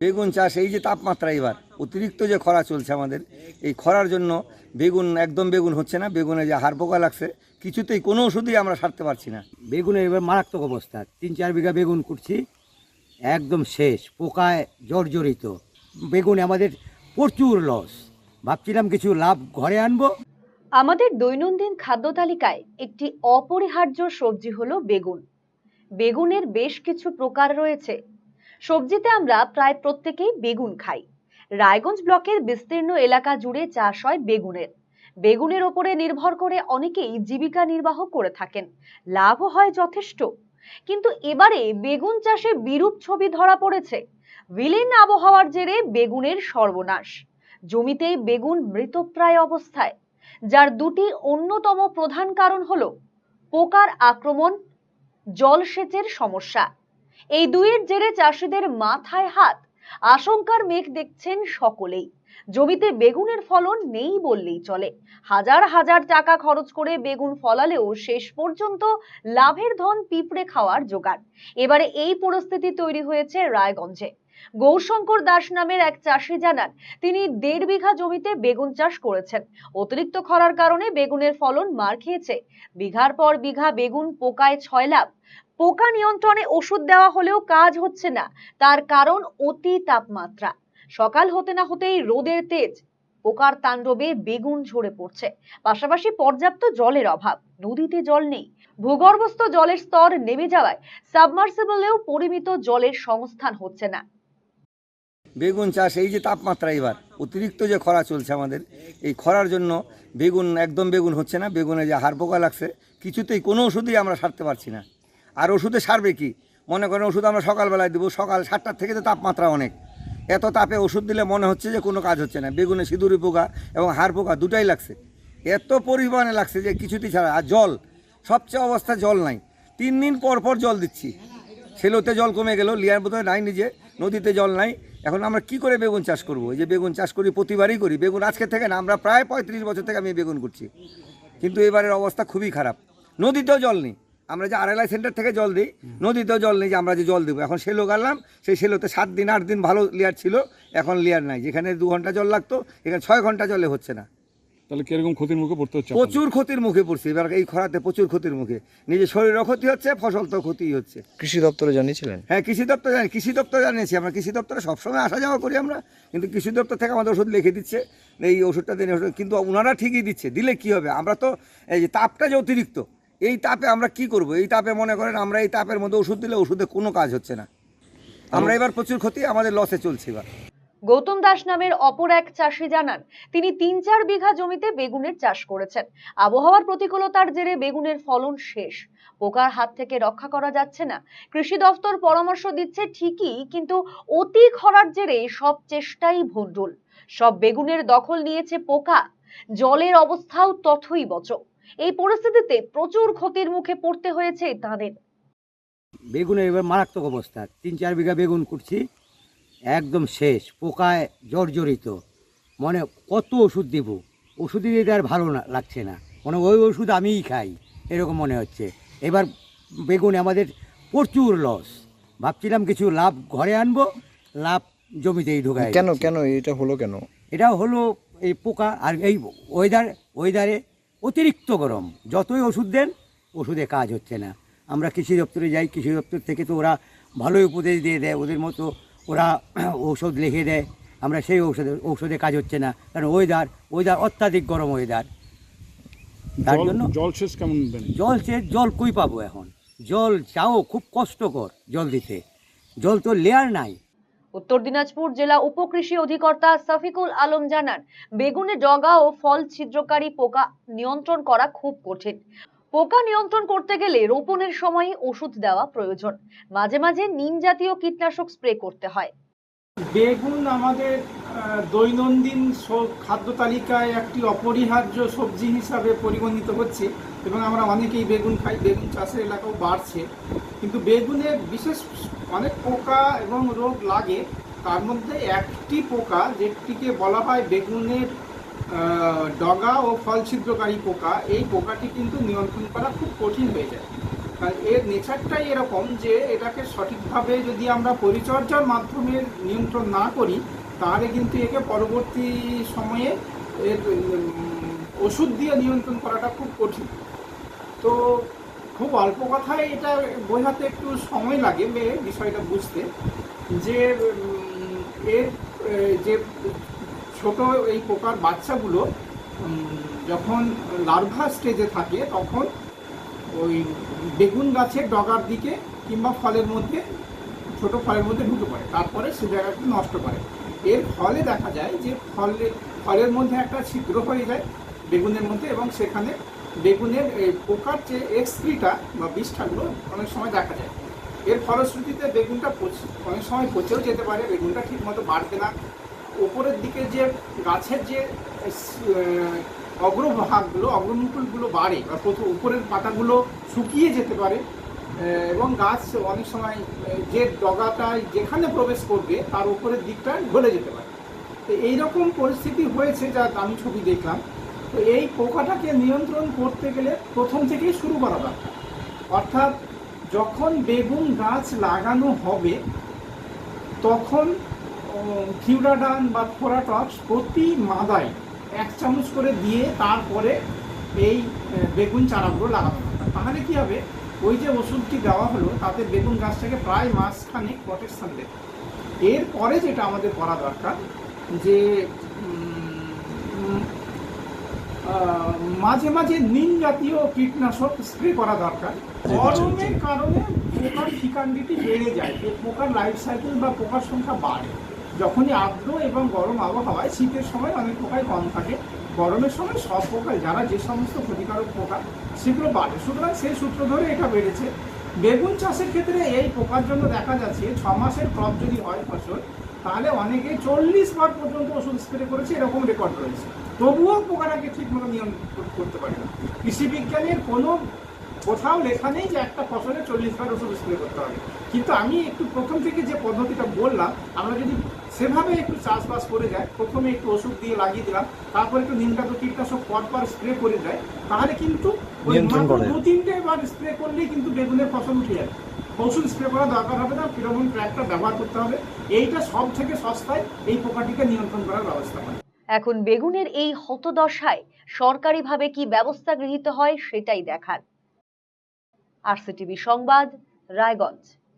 বেগুন চাষ এই যে তাপমাত্রা এবার অতিরিক্ত যে খরা চলছে আমাদের এই খরার জন্য বেগুন একদম বেগুন হচ্ছে না বেগুনে যে হাড় পোকা লাগছে কিছুতেই কোনো ওষুধই আমরা সারতে পারছি না। বেগুনের এবার মারাত্মক অবস্থা তিন চার বিঘা বেগুন করছি একদম শেষ পোকায় জর্জরিত। বেগুনে আমাদের প্রচুর লস ভাবছিলাম কিছু লাভ ঘরে আনব। আমাদের দৈনন্দিন খাদ্য তালিকায় একটি অপরিহার্য সবজি হলো বেগুন। বেগুনের বেশ কিছু প্রকার রয়েছে সবজিতে আমরা প্রায় প্রত্যেকেই বেগুন খাই। রায়গঞ্জ ব্লকের বিস্তীর্ণ এলাকা জুড়ে চাষ হয় বেগুনের। বেগুনের ওপরে নির্ভর করে অনেকেই জীবিকা নির্বাহ করে থাকেন। লাভও হয় যথেষ্ট। কিন্তু এবারে বেগুন চাষে বিরূপ ছবি ধরা পড়েছে। বিলীন আবহাওয়ার জেরে বেগুনের সর্বনাশ। জমিতেই বেগুন মৃতপ্রায় অবস্থায়। যার দুটি অন্যতম প্রধান কারণ হলো পোকার আক্রমণ, জলসেচের সমস্যা। এই দুইয়ের জেরে চাষিদের মাথায় হাত। আশঙ্কার মেঘ দেখছেন সকলেই। জমিতে বেগুনের ফলন নেই বললেই চলে। হাজার হাজার টাকা খরচ করে বেগুন ফলালেও শেষ পর্যন্ত লাভের ধন পিঁপড়ে খাওয়ার জোগাড় এবারে এই পরিস্থিতি তৈরি হয়েছে রায়গঞ্জে। গৌরশঙ্কর দাস নামের এক চাষি জানান, তিনি দেড় বিঘা জমিতে বেগুন চাষ করেছেন। অতিরিক্ত খরার কারণে বেগুনের ফলন মার খেয়েছে। বিঘার পর বিঘা বেগুন পোকায় ছয় লাভ। পোকা নিয়ন্ত্রণে ওষুধ দেওয়া হলেও কাজ হচ্ছে না। তার কারণ অতি তাপমাত্রা। সকাল হতে না হতেই রোদের তেজ। পোকার তাণ্ডবে বেগুন ঝরে পড়ছে। পাশাপাশি পর্যাপ্ত জলের অভাব। নদীতে জল নেই। ভূগর্ভস্থ জলের স্তর নেমে যাওয়ায় সাবমার্সিবলেও পরিমিত জলের সংস্থান হচ্ছে না। বেগুন চাষ, এই যে তাপমাত্রা এবার, অতিরিক্ত যে খরা চলছে আমাদের, এই খরার জন্য বেগুন, একদম বেগুন হচ্ছে না। বেগুনে যে হাড় পোকা লাগছে, কিছুতেই কোনো ওষুধই আমরা সারতে পারছি না। আর ওষুধে সারবে কি? মনে করেন ওষুধ আমরা সকালবেলায় দেবো, সকাল সাতটার থেকে তো তাপমাত্রা অনেক। এত তাপে ওষুধ দিলে মনে হচ্ছে যে কোনো কাজ হচ্ছে না। বেগুনে সিঁদুরি পোকা এবং হাড় পোকা দুটাই লাগছে। এত পরিমাণে লাগছে যে কিছুতেই ছাড়া। আর জল, সবচেয়ে অবস্থা জল নাই। তিন দিন পর পর জল দিচ্ছি। সেলোতে জল কমে গেল, লিয়ার বোধহয় নাই নিজে, নদীতে জল নাই। এখন আমরা কি করে বেগুন চাষ করব? এই যে বেগুন চাষ করি, প্রতিবারই করি। বেগুন আজকে থেকে না, আমরা প্রায় পঁয়ত্রিশ বছর থেকে আমি বেগুন করছি। কিন্তু এবারের অবস্থা খুবই খারাপ। নদীতেও জল নেই। আমরা যে আড়াইলাই সেন্টার থেকে জল দিই নদীতেও জল নেই যে আমরা যে জল দেবো। এখন সেলো গাড়লাম সেই সেলোতে সাত দিন আট দিন ভালো লেয়ার ছিল এখন লেয়ার নাই। যেখানে দু ঘণ্টা জল লাগতো এখানে ছয় ঘণ্টা জলে হচ্ছে না। তাহলে কীরকম ক্ষতির মুখে পড়তে হচ্ছে প্রচুর ক্ষতির মুখে পড়ছে এবার এই খরাতে প্রচুর ক্ষতির মুখে। নিজের শরীরও ক্ষতি হচ্ছে ফসল তো ক্ষতিই হচ্ছে। কৃষি দপ্তরে জানিয়েছিলেন? হ্যাঁ কৃষি দপ্তর জানি কৃষি দপ্তর জানিয়েছি আমরা। কৃষি দপ্তরে সবসময় আসা যাওয়া করি আমরা কিন্তু কৃষি দপ্তর থেকে আমাদের ওষুধ লিখে দিচ্ছে এই ওষুধটা দিন ওষুধ কিন্তু ওনারা ঠিকই দিচ্ছে দিলে কি হবে? আমরা তো এই যে তাপটা যে অতিরিক্ত এই তাপে আমরা কি করব? এই তাপে মনে করেন আমরা এই তাপের মধ্যে ওষুধ দিলে ওষুধে কোনো কাজ হচ্ছে না। আমরা এবার প্রচুর ক্ষতি, আমাদের লসে চলছে এবার। গৌতম দাস নামের অপর এক চাষি জানান, তিনি তিন চার বিঘা জমিতে বেগুনের চাষ করেছেন। আবহাওয়ার প্রতিকূলতার জেরে বেগুনের ফলন শেষ। পোকার হাত থেকে রক্ষা করা যাচ্ছে না। কৃষি দফতর পরামর্শ দিচ্ছে ঠিকই, কিন্তু অতি খরার জেরে সব চেষ্টাই ভণ্ডুল। সব বেগুনের দখল নিয়েছে পোকা। জলের অবস্থাও তথই বচ এই পরিস্থিতিতে প্রচুর ক্ষতির মুখে পড়তে হয়েছে তাদের। বেগুনের এবার মারাত্মক অবস্থা। তিন চার বিঘা বেগুন করছি একদম শেষ পোকায় জর্জরিত। মানে কত ওষুধ দেবো? ওষুধ দিতে আর ভালো না লাগছে না। মানে ওই ওষুধ আমিই খাই এরকম মনে হচ্ছে। এবার বেগুন আমাদের প্রচুর লস ভাবছিলাম কিছু লাভ ঘরে আনব লাভ জমিতেই ঢোকায় কেন কেন? এটা হলো কেন? এটা হলো এই পোকা আর এই ওয়েদার ওয়েদারে অতিরিক্ত গরম। যতই ওষুধ দেন ওষুধে কাজ হচ্ছে না। আমরা কৃষি দপ্তরে যাই কৃষি দপ্তর থেকে তো ওরা ভালোই উপদেশ দিয়ে দেয় ওদের মতো ওরা ঔষধ লিখে দেয়। আমরা সেই ঔষধে ঔষধে কাজ হচ্ছে না। কারণ ওয়েদার ওয়েদার অত্যাধিক গরম ওয়েদার তার জল জন্য জলসেচ কেমন দেন? জল সে জল কই পাবো এখন? জল চাও খুব কষ্টকর জল দিতে। জল তো লেয়ার নাই। উত্তর দিনাজপুর জেলা উপকৃষি অধিকর্তা সফিকুল আলম জানান, বেগুনে ডগা ও ফল ছিদ্রকারী পোকা নিয়ন্ত্রণ করা খুব কঠিন। পোকা নিয়ন্ত্রণ করতে গেলে রোপণের সময় ওষুধ দেওয়া প্রয়োজন। মাঝে মাঝে নিম জাতীয় কীটনাশক স্প্রে করতে হয়। বেগুন আমাদের দৈনন্দিন খাদ্য তালিকায় একটি অপরিহার্য সবজি হিসাবে পরিগণিত হচ্ছে এবং আমরা অনেকেই বেগুন খাই, বেগুন চাষের এলাকাও বাড়ছে। কিন্তু বেগুনের বিশেষ অনেক পোকা এবং রোগ লাগে, তার মধ্যে একটি পোকা যেটিকে বলা হয় বেগুনের ডগা ও ফল ছিদ্রকারী পোকা, এই পোকাটি কিন্তু নিয়ন্ত্রণ করা খুব কঠিন হয়ে যায়। এর নেচারটাই এরকম যে এটাকে সঠিকভাবে যদি আমরা পরিচর্যার মাধ্যমে নিয়ন্ত্রণ না করি, তাহলে কিন্তু একে পরবর্তী সময়ে এর ওষুধ দিয়ে নিয়ন্ত্রণ করাটা খুব কঠিন। তো খুব অল্প কথায় এটা বোঝাতে একটু সময় লাগে বিষয়টা বুঝতে। যে এর, যে ছোট এই পোকার বাচ্চাগুলো যখন লার্ভা স্টেজে থাকে, তখন ওই বেগুন গাছের ডগার দিকে কিংবা ফলের মধ্যে, ছোট ফলের মধ্যে ঢুকে পড়ে। তারপরে সে জায়গাটি নষ্ট করে। এর ফলে দেখা যায় যে ফলে, ফলের মধ্যে একটা ছিদ্র হয়ে যায় বেগুনের মধ্যে এবং সেখানে বেগুনের পোকার যে এক্সক্রিটা বা বিষ্ঠাগুলো অনেক সময় দেখা যায়। এর ফলশ্রুতিতে বেগুনটা অনেক সময় পচেও যেতে পারে, বেগুনটা ঠিকমতো বাড়বে না। ওপরের দিকে যে গাছের যে অগ্রভাগগুলো অগ্রমুকুলগুলো বাড়ে বা প্রথম উপরের পাতাগুলো শুকিয়ে যেতে পারে। এবং গাছ অনেক সময় যে ডগাটায় যেখানে প্রবেশ করবে, তার উপরের দিকটা গলে যেতে পারে। তো এইরকম পরিস্থিতি হয়েছে যা আমি ছবি দেখলাম। তো এই পোকাটাকে নিয়ন্ত্রণ করতে গেলে প্রথম থেকেই শুরু করা দরকার। অর্থাৎ যখন বেগুন গাছ লাগানো হবে, তখন ফিউরাডান বা ফোরাটক্স প্রতি মাদায় এক চামচ করে দিয়ে তারপরে এই বেগুন চারাগুলো লাগানো দরকার তাহলে কী হবে? ওই যে ওষুধটি দেওয়া হলো তাতে বেগুন গাছটাকে প্রায় মাসখানেক প্রোটেকশন দেবে। এরপরে যেটা আমাদের করা দরকার যে মাঝে মাঝে নিম জাতীয় কীটনাশক স্প্রে করা দরকার। গরমের কারণে পোকার ফিকান্ডিটি বেড়ে যায়। যে পোকার লাইফ সাইকেল বা পোকার সংখ্যা বাড়ে। যখনই আর্দ্র এবং গরম আবহাওয়ায় শীতের সময় অনেক পোকাই কম থাকে, গরমের সময় সব পোকাই যারা যে সমস্ত ক্ষতিকারক পোকা, সেগুলো বাড়ে। সুতরাং সেই সূত্র ধরে এটা বেড়েছে। বেগুন চাষের ক্ষেত্রে এই পোকার জন্য দেখা যাচ্ছে, ছ মাসের ক্রপ যদি হয় ফসল, তাহলে অনেকে চল্লিশ বার পর্যন্ত ওষুধ স্প্রে করেছে, এরকম রেকর্ড রয়েছে। তবুও পোকাটাকে ঠিকমতো নিয়ন্ত্রণ করতে পারে না। কৃষি বিজ্ঞানের কোনো কোথাও লেখা নেই যে একটা ফসলে চল্লিশ বার ওষুধ স্প্রে করতে হবে। কিন্তু আমি একটু প্রথম থেকে যে পদ্ধতিটা বললাম আমরা যদি সেভাবে একটু চাষবাস করে যায় প্রথমে একটু ওষুধ দিয়ে লাগিয়ে দিলাম তারপর একটু নিমটাতো কীটনাশক পর পর স্প্রে করে যায় তাহলে কিন্তু। দু তিনটে বার স্প্রে করলেই কিন্তু বেগুনের ফসল উঠে যাবে ওষুধ স্প্রে করা দরকার হবে না ফিরোমন ট্র্যাকটা ব্যবহার করতে হবে এইটা সব থেকে সস্তায় এই পোকাটিকে নিয়ন্ত্রণ করার ব্যবস্থা করে। এখন বেগুনের এই হতদশায় সরকারিভাবে কি ব্যবস্থা গৃহীত হয় সেটাই দেখার। আরসিটিভি সংবাদ রায়গঞ্জ।